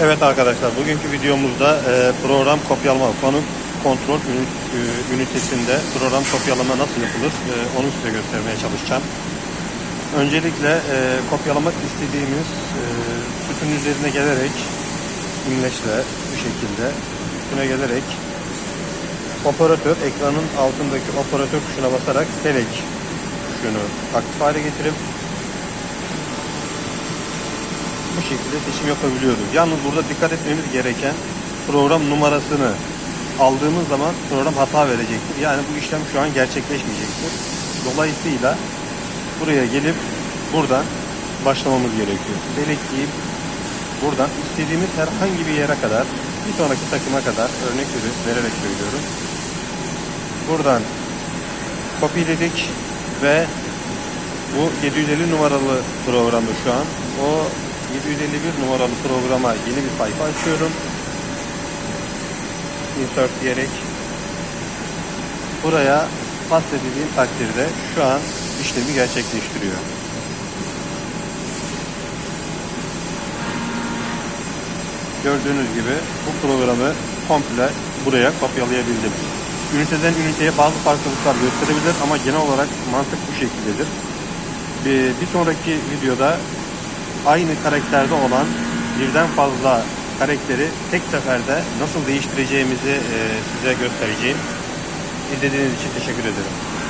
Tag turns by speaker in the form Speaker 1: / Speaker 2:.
Speaker 1: Evet arkadaşlar bugünkü videomuzda e, program kopyalama fanın kontrol ünit- ünitesinde program kopyalama nasıl yapılır e, onu size göstermeye çalışacağım. Öncelikle e, kopyalamak istediğimiz e, sütun üzerine gelerek imleçle bu şekilde üstüne gelerek operatör ekranın altındaki operatör tuşuna basarak select tuşunu aktif hale getirip bu şekilde seçim yapabiliyoruz. Yalnız burada dikkat etmemiz gereken program numarasını aldığımız zaman program hata verecektir. Yani bu işlem şu an gerçekleşmeyecektir. Dolayısıyla buraya gelip buradan başlamamız gerekiyor. Select deyip buradan istediğimiz herhangi bir yere kadar bir sonraki takıma kadar örnek vererek söylüyorum. Buradan kopyaladık ve bu 750 numaralı programda şu an. O 751 numaralı programa yeni bir sayfa açıyorum. Insert diyerek buraya bahsedildiğim takdirde şu an işlemi gerçekleştiriyor. Gördüğünüz gibi bu programı komple buraya kopyalayabildim. Üniteden üniteye bazı farklılıklar gösterebilir ama genel olarak mantık bu şekildedir. Bir sonraki videoda aynı karakterde olan birden fazla karakteri tek seferde nasıl değiştireceğimizi e, size göstereceğim. İzlediğiniz için teşekkür ederim.